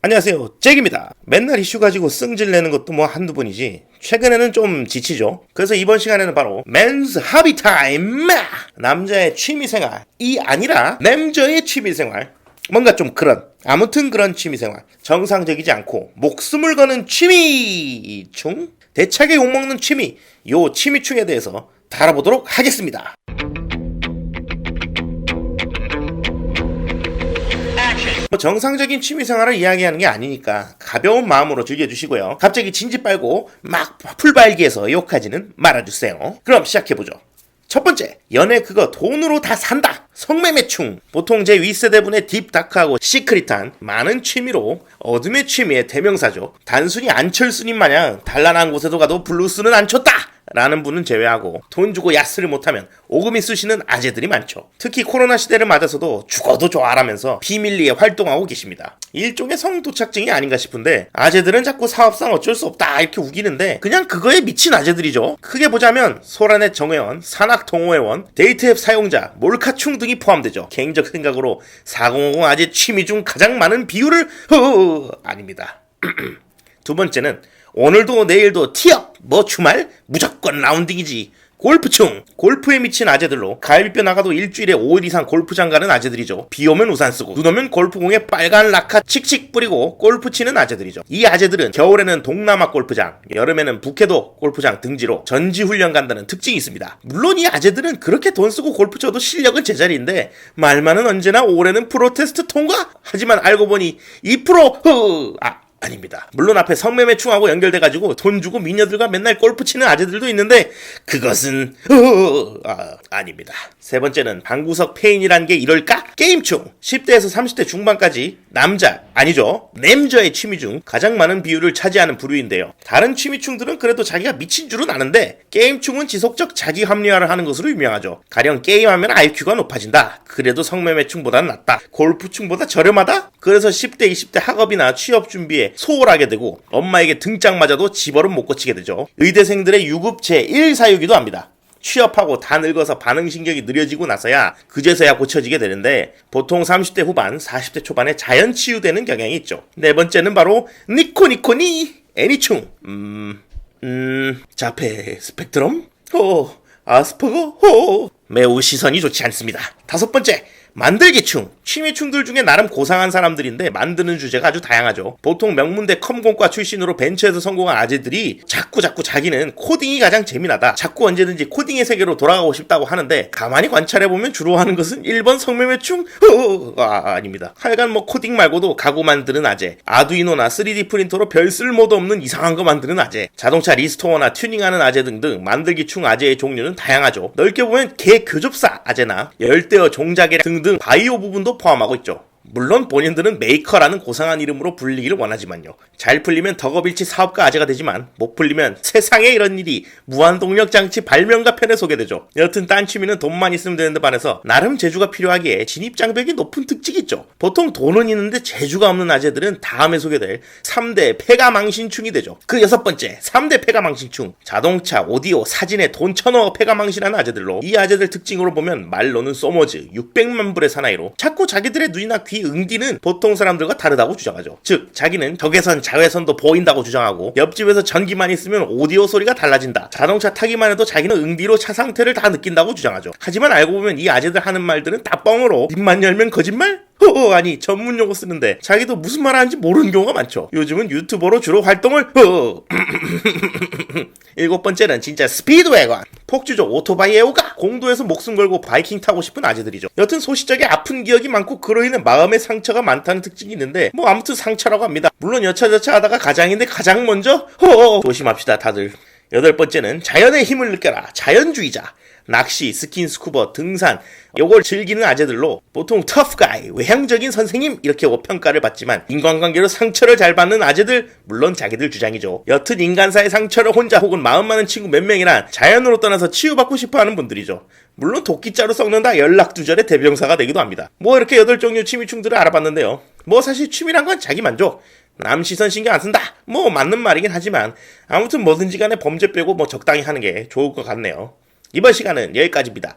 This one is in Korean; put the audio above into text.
안녕하세요. 잭입니다. 맨날 이슈 가지고 승질 내는 것도 뭐 한두 번이지. 최근에는 좀 지치죠. 그래서 이번 시간에는 바로 맨스 하비 타임! 남자의 취미생활 이 아니라 남자의 취미생활. 뭔가 좀 그런 아무튼 그런 취미생활 정상적이지 않고 목숨을 거는 취미충 대차게 욕먹는 취미 요 취미충에 대해서 다뤄보도록 하겠습니다. 뭐 정상적인 취미생활을 이야기하는 게 아니니까 가벼운 마음으로 즐겨주시고요. 갑자기 진지 빨고 막 풀발기해서 욕하지는 말아주세요. 그럼 시작해보죠. 첫 번째, 연애 그거 돈으로 다 산다. 성매매충. 보통 제 윗세대분의 딥다크하고 시크릿한 많은 취미로 어둠의 취미의 대명사죠. 단순히 안철수님 마냥 단란한 곳에도 가도 블루스는 안 쳤다! 라는 분은 제외하고 돈 주고 야스를 못하면 오금이 쓰시는 아재들이 많죠. 특히 코로나 시대를 맞아서도 죽어도 좋아라면서 비밀리에 활동하고 계십니다. 일종의 성도착증이 아닌가 싶은데 아재들은 자꾸 사업상 어쩔 수 없다 이렇게 우기는데 그냥 그거에 미친 아재들이죠. 크게 보자면 소라넷 정회원, 산악동호회원, 데이트앱 사용자, 몰카충 등이 포함되죠. 개인적 생각으로 4050 아재 취미 중 가장 많은 비율을 허 아닙니다. 두 번째는 오늘도 내일도 티업 뭐 주말 무조건 라운딩이지. 골프충. 골프에 미친 아재들로 가을비벼 나가도 일주일에 5일 이상 골프장 가는 아재들이죠. 비 오면 우산 쓰고 눈 오면 골프공에 빨간 라카 칙칙 뿌리고 골프 치는 아재들이죠. 이 아재들은 겨울에는 동남아 골프장 여름에는 북해도 골프장 등지로 전지훈련 간다는 특징이 있습니다. 물론 이 아재들은 그렇게 돈 쓰고 골프 쳐도 실력은 제자리인데 말만은 언제나 올해는 프로 테스트 통과? 하지만 알고 보니 2% 흐, 아 아닙니다. 물론 앞에 성매매충하고 연결돼가지고 돈 주고 미녀들과 맨날 골프 치는 아재들도 있는데 그것은 어, 아, 아닙니다. 세 번째는 방구석 페인이란 게 이럴까? 게임충 10대에서 30대 중반까지 남자 아니죠 남자의 취미 중 가장 많은 비율을 차지하는 부류인데요. 다른 취미충들은 그래도 자기가 미친 줄은 아는데 게임충은 지속적 자기 합리화를 하는 것으로 유명하죠. 가령 게임하면 IQ가 높아진다. 그래도 성매매충보다는 낫다. 골프충보다 저렴하다. 그래서 10대 20대 학업이나 취업 준비에 소홀하게 되고 엄마에게 등짝 맞아도 집어를 못 고치게 되죠. 의대생들의 유급 제1 사유기도 합니다. 취업하고 다 늙어서 반응신경이 느려지고 나서야 그제서야 고쳐지게 되는데 보통 30대 후반, 40대 초반에 자연 치유되는 경향이 있죠. 네 번째는 바로 니코니코니 애니충. 음, 음, 자폐 스펙트럼? 호, 아스퍼거? 호. 매우 시선이 좋지 않습니다. 다섯 번째, 만들기충. 취미충들 중에 나름 고상한 사람들인데 만드는 주제가 아주 다양하죠. 보통 명문대 컴공과 출신으로 벤처에서 성공한 아재들이 자꾸 자꾸 자기는 코딩이 가장 재미나다. 자꾸 언제든지 코딩의 세계로 돌아가고 싶다고 하는데 가만히 관찰해보면 주로 하는 것은 1번 성매매충? 허, 아, 아닙니다. 하여간 뭐 코딩 말고도 가구 만드는 아재, 아두이노나 3D 프린터로 별 쓸모도 없는 이상한 거 만드는 아재, 자동차 리스토어나 튜닝하는 아재 등등 만들기충 아재의 종류는 다양하죠. 넓게 보면 개 교접사 아재나 열대어 종자계 등등 바이오 부분도 포함하고 있죠. 물론 본인들은 메이커라는 고상한 이름으로 불리기를 원하지만요. 잘 풀리면 덕업일치 사업가 아재가 되지만 못 풀리면 세상에 이런 일이 무한동력 장치 발명가 편에 소개되죠. 여튼 딴 취미는 돈만 있으면 되는데 반해서 나름 재주가 필요하기에 진입장벽이 높은 특징이 있죠. 보통 돈은 있는데 재주가 없는 아재들은 다음에 소개될 3대 폐가망신충이 되죠. 그 여섯 번째 3대 폐가망신충 자동차, 오디오, 사진에 돈 쳐넣어 폐가망신하는 아재들로 이 아재들 특징으로 보면 말로는 소머즈 600만 불의 사나이로 자꾸 자기들의 눈이나 귀 응디는 보통 사람들과 다르다고 주장하죠. 즉 자기는 적외선, 자외선도 보인다고 주장하고 옆집에서 전기만 있으면 오디오 소리가 달라진다. 자동차 타기만 해도 자기는 응디로 차 상태를 다 느낀다고 주장하죠. 하지만 알고 보면 이 아재들 하는 말들은 다 뻥으로 입만 열면 거짓말? 허 아니 전문 용어 쓰는데 자기도 무슨 말 하는지 모르는 경우가 많죠. 요즘은 유튜버로 주로 활동을 허 일곱 번째는 진짜 스피드웨건 폭주족 오토바이 애호가 공도에서 목숨 걸고 바이킹 타고 싶은 아재들이죠. 여튼 소시적에 아픈 기억이 많고 그로 인해 마음의 상처가 많다는 특징이 있는데 뭐 아무튼 상처라고 합니다. 물론 여차저차 하다가 가장인데 가장 먼저 허 조심합시다 다들. 여덟 번째는 자연의 힘을 느껴라 자연주의자. 낚시, 스킨스쿠버, 등산 요걸 즐기는 아재들로 보통 터프가이, 외향적인 선생님 이렇게 평가를 받지만 인간관계로 상처를 잘 받는 아재들 물론 자기들 주장이죠. 여튼 인간사의 상처를 혼자 혹은 마음 많은 친구 몇 명이나 자연으로 떠나서 치유받고 싶어하는 분들이죠. 물론 도끼자루 썩는다 연락두절의 대명사가 되기도 합니다. 뭐 이렇게 여덟 종류 취미충들을 알아봤는데요. 뭐 사실 취미란 건 자기 만족. 남 시선 신경 안 쓴다. 뭐 맞는 말이긴 하지만 아무튼 뭐든지 간에 범죄 빼고 뭐 적당히 하는 게 좋을 것 같네요. 이번 시간은 여기까지입니다.